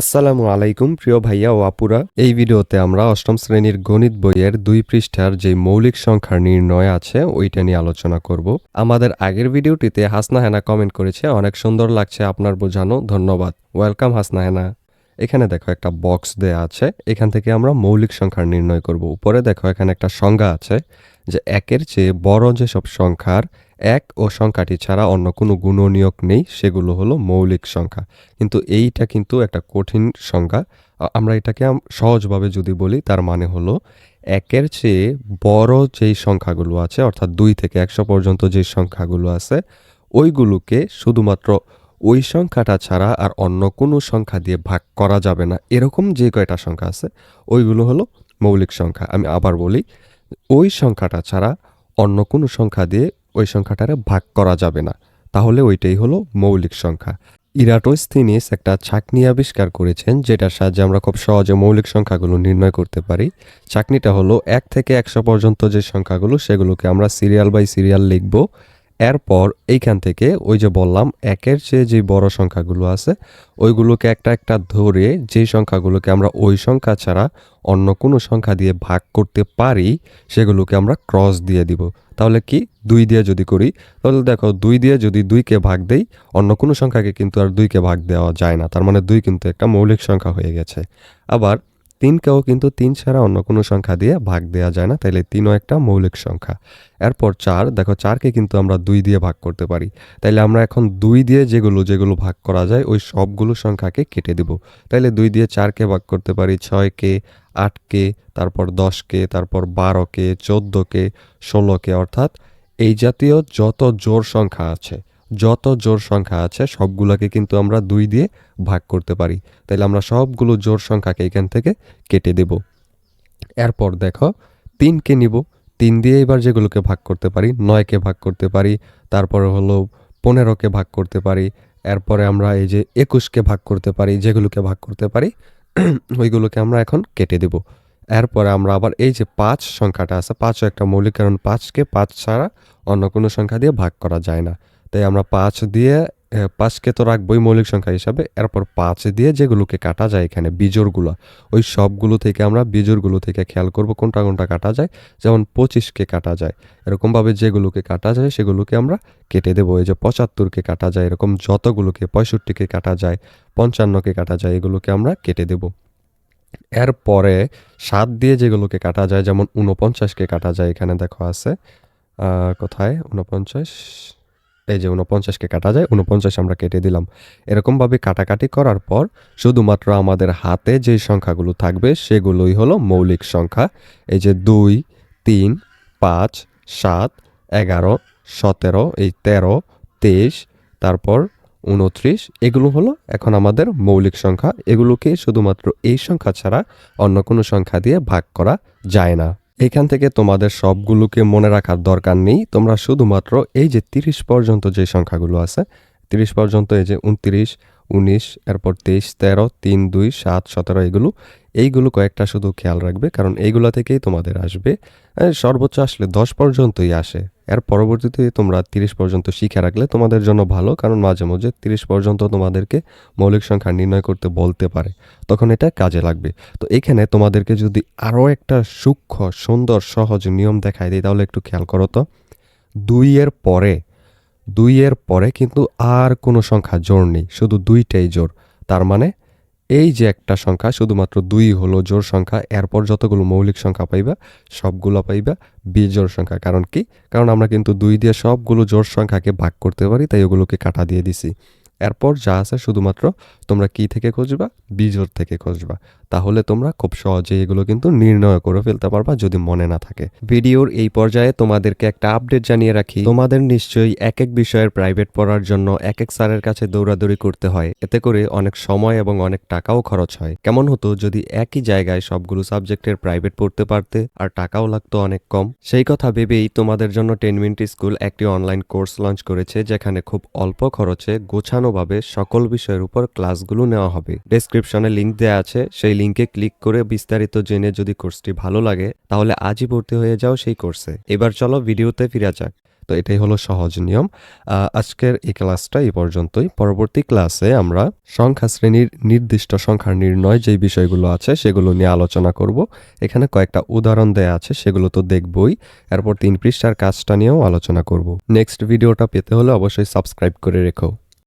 আসসালামু আলাইকুম, প্রিয় ভাইয়া ও আপুরা। এই ভিডিওতে আমরা অষ্টম শ্রেণির গণিত বইয়ের দুই পৃষ্ঠার যে মৌলিক সংখ্যার নির্ণয় আছে, ওইটা নিয়ে আলোচনা করব। আমাদের আগের ভিডিওটিতে হাসনা হেনা কমেন্ট করেছে, অনেক সুন্দর লাগছে আপনার বোঝানো, ধন্যবাদ। ওয়েলকাম হাসনা হেনা। এখানে দেখো একটা বক্স দেয়া আছে, এখান থেকে আমরা মৌলিক সংখ্যার নির্ণয় করব। উপরে দেখো এখানে একটা সংজ্ঞা আছে, যে একের চেয়ে বড় যেসব সংখ্যার এক ও সংখ্যাটি ছাড়া অন্য কোনো গুণনীয়ক নেই, সেগুলো হলো মৌলিক সংখ্যা। কিন্তু এইটা কিন্তু একটা কঠিন সংখ্যা। আমরা এটাকে সহজভাবে যদি বলি, তার মানে হলো একের চেয়ে বড় যেই সংখ্যাগুলো আছে, অর্থাৎ দুই থেকে একশো পর্যন্ত যে সংখ্যাগুলো আছে, ওইগুলোকে শুধুমাত্র ওই সংখ্যাটা ছাড়া আর অন্য কোনো সংখ্যা দিয়ে ভাগ করা যাবে না। এরকম যে কয়টা সংখ্যা আছে, ওইগুলো হলো মৌলিক সংখ্যা। আমি আবার বলি, ওই সংখ্যাটা ছাড়া অন্য কোনো সংখ্যা দিয়ে ওই সংখ্যাটারে ভাগ করা যাবে না। তাহলে ওইটাই হলো মৌলিক সংখ্যা। ইরাটোস্থিনিস একটা ছাকনি আবিষ্কার করেছেন, যেটার সাহায্যে আমরা খুব সহজে মৌলিক সংখ্যাগুলো নির্ণয় করতে পারি। ছাকনিটা হলো এক থেকে একশো পর্যন্ত যে সংখ্যাগুলো, সেগুলোকে আমরা সিরিয়াল বাই সিরিয়াল লিখব। এরপর এইখান থেকে ওই যে বললাম, একের চেয়ে যে বড় সংখ্যাগুলো আছে, ওইগুলোকে একটা একটা ধরে যেই সংখ্যাগুলোকে আমরা ওই সংখ্যা ছাড়া অন্য কোনো সংখ্যা দিয়ে ভাগ করতে পারি, সেগুলোকে আমরা ক্রস দিয়ে দিব। তাহলে কি? দুই দিয়ে যদি করি, তাহলে দেখো দুই দিয়ে যদি দুইকে ভাগ দেই, অন্য কোনো সংখ্যাকে কিন্তু আর দুইকে ভাগ দেওয়া যায় না। তার মানে দুই কিন্তু একটা মৌলিক সংখ্যা হয়ে গেছে। আবার তিনকেও কিন্তু তিন ছাড়া অন্য কোনো সংখ্যা দিয়ে ভাগ দেওয়া যায় না, তাইলে তিনও একটা মৌলিক সংখ্যা। এরপর চার, দেখো চারকে কিন্তু আমরা দুই দিয়ে ভাগ করতে পারি। তাইলে আমরা এখন দুই দিয়ে যেগুলো যেগুলো ভাগ করা যায়, ওই সবগুলো সংখ্যাকে কেটে দেব। তাইলে দুই দিয়ে চারকে ভাগ করতে পারি, ছয়কে, আটকে, তারপর দশকে, তারপর বারোকে, চোদ্দোকে, ষোলোকে, অর্থাৎ এই জাতীয় যত জোর সংখ্যা আছে যত জোর সংখ্যা আছে, সবগুলোকে কিন্তু আমরা দুই দিয়ে ভাগ করতে পারি। তাইলে আমরা সবগুলো জোর সংখ্যাকে এখান থেকে কেটে দেব। এরপর দেখো, তিনকে নিব। তিন দিয়ে এবার যেগুলোকে ভাগ করতে পারি, নয়কে ভাগ করতে পারি, তারপরে হলো পনেরোকে ভাগ করতে পারি, এরপরে আমরা এই যে একুশকে ভাগ করতে পারি, যেগুলোকে ভাগ করতে পারি, ওইগুলোকে আমরা এখন কেটে দেব। এরপরে আমরা আবার এই যে পাঁচ সংখ্যাটা আছে, পাঁচও একটা মৌলিক কারণ পাঁচকে পাঁচ ছাড়া অন্য কোনো সংখ্যা দিয়ে ভাগ করা যায় না। তাই আমরা পাঁচ দিয়ে পাঁচকে তো রাখবোই মৌলিক সংখ্যা হিসাবে। এরপর পাঁচ দিয়ে যেগুলোকে কাটা যায় এখানে, বিজোড়গুলো, ওই সবগুলো থেকে আমরা বিজোড়গুলো থেকে খেয়াল করব কোনটা কোনটা কাটা যায়। যেমন পঁচিশকে কাটা যায়, এরকমভাবে যেগুলোকে কাটা যায় সেগুলোকে আমরা কেটে দেবো। এই যে পঁচাত্তরকে কাটা যায়, এরকম যতগুলোকে, পঁয়ষট্টিকে কাটা যায়, পঞ্চান্নকে কাটা যায়, এগুলোকে আমরা কেটে দেব। এরপরে সাত দিয়ে যেগুলোকে কাটা যায়, যেমন উনপঞ্চাশকে কাটা যায়, এখানে দেখো আছে কোথায়? উনপঞ্চাশ এই যে উনপঞ্চাশকে কাটা যায় উনপঞ্চাশ আমরা কেটে দিলাম। এরকমভাবে কাটাকাটি করার পর শুধুমাত্র আমাদের হাতে যে সংখ্যাগুলো থাকবে, সেগুলোই হলো মৌলিক সংখ্যা। এই যে দুই, তিন, পাঁচ, সাত, এগারো, সতেরো, এই তেরো, তেইশ, তারপর উনত্রিশ এগুলো হলো এখন আমাদের মৌলিক সংখ্যা। এগুলোকে শুধুমাত্র এই সংখ্যা ছাড়া অন্য কোনো সংখ্যা দিয়ে ভাগ করা যায় না। এখান থেকে তোমাদের সবগুলোকে মনে রাখার দরকার নেই। তোমরা শুধুমাত্র এই যে তিরিশ পর্যন্ত যে সংখ্যাগুলো আছে, তিরিশ পর্যন্ত এই যে উনত্রিশ উনিশ, এরপর তেইশ, তেরো, তিন, দুই, সাত, সতেরো, এগুলো। এইগুলো কয়েকটা শুধু খেয়াল রাখবে, কারণ এইগুলো থেকেই তোমাদের আসবে। সর্বোচ্চ আসলে দশ পর্যন্তই আসে। এর পরবর্তীতে তোমরা তিরিশ পর্যন্ত শিখে রাখলে তোমাদের জন্য ভালো, কারণ মাঝে মাঝে তিরিশ পর্যন্ত তোমাদেরকে মৌলিক সংখ্যা নির্ণয় করতে বলতে পারে। তখন এটা কাজে লাগবে। তো এখানে তোমাদেরকে যদি আরও একটা সূক্ষ্ম, সুন্দর, সহজ নিয়ম দেখাই দিই, তাহলে একটু খেয়াল করো তো। দুইয়ের পরে দুইয়ের পরে কিন্তু আর কোনো সংখ্যা জোর নেই, শুধু দুইটাই জোর। তার মানে এই যে একটা সংখ্যা, শুধুমাত্র দুই হলো জোর সংখ্যা, এরপর যতগুলো মৌলিক সংখ্যা পাইবা, সবগুলো পাইবা বিজোড় সংখ্যা। কারণ কি? কারণ আমরা কিন্তু দুই দিয়ে সবগুলো জোর সংখ্যাকে ভাগ করতে পারি, তাই ওগুলোকে কাটা দিয়ে দিছি। এরপর যা আছে শুধুমাত্র তোমরা কি থেকে খুঁজবা? বিজোড় থেকে খুঁজবা। তাহলে তোমরা খুব সহজে এগুলো কিন্তু নির্ণয় করে ফেলতে পারবা যদি মনে না থাকে। ভিডিওর এই পর্যায়ে তোমাদেরকে একটা আপডেট জানিয়ে রাখি। তোমাদের নিশ্চয়ই এক এক বিষয়ের প্রাইভেট পড়ার জন্য এক এক স্যারের কাছে দৌড়াদৌড়ি করতে হয়। এতে করে অনেক সময় এবং অনেক টাকাও খরচ হয়। কেমন হতো যদি একই জায়গায় সবগুলো সাবজেক্টের প্রাইভেট পড়তে পারতে আর টাকাও লাগতো অনেক কম? সেই কথা ভেবেই তোমাদের জন্য টেন মিনিট স্কুল একটি অনলাইন কোর্স লঞ্চ করেছে, যেখানে খুব অল্প খরচে গোছানোভাবে সকল বিষয়ের উপর ক্লাসগুলো নেওয়া হবে। ডেসক্রিপশনে লিংক দেওয়া আছে। সেই লিংকে ক্লিক করে বিস্তারিত জেনে যদি কোর্সটি ভালো লাগে, তাহলে আজই ভর্তি হয়ে যাও সেই কোর্সে। এবার চলো ভিডিওতে ফিরে যাক। তো এটাই হলো সহজ নিয়ম। আজকের এই ক্লাসটা এই পর্যন্তই। পরবর্তী ক্লাসে আমরা সংখ্যা শ্রেণির নির্দিষ্ট সংখ্যার নির্ণয় যে বিষয়গুলো আছে, সেগুলো নিয়ে আলোচনা করব। এখানে কয়েকটা উদাহরণ দেয়া আছে, সেগুলো তো দেখবই। এরপর তিন পৃষ্ঠার কাজটা নিয়েও আলোচনা করব। নেক্সট ভিডিওটা পেতে হলে অবশ্যই সাবস্ক্রাইব করে রেখো।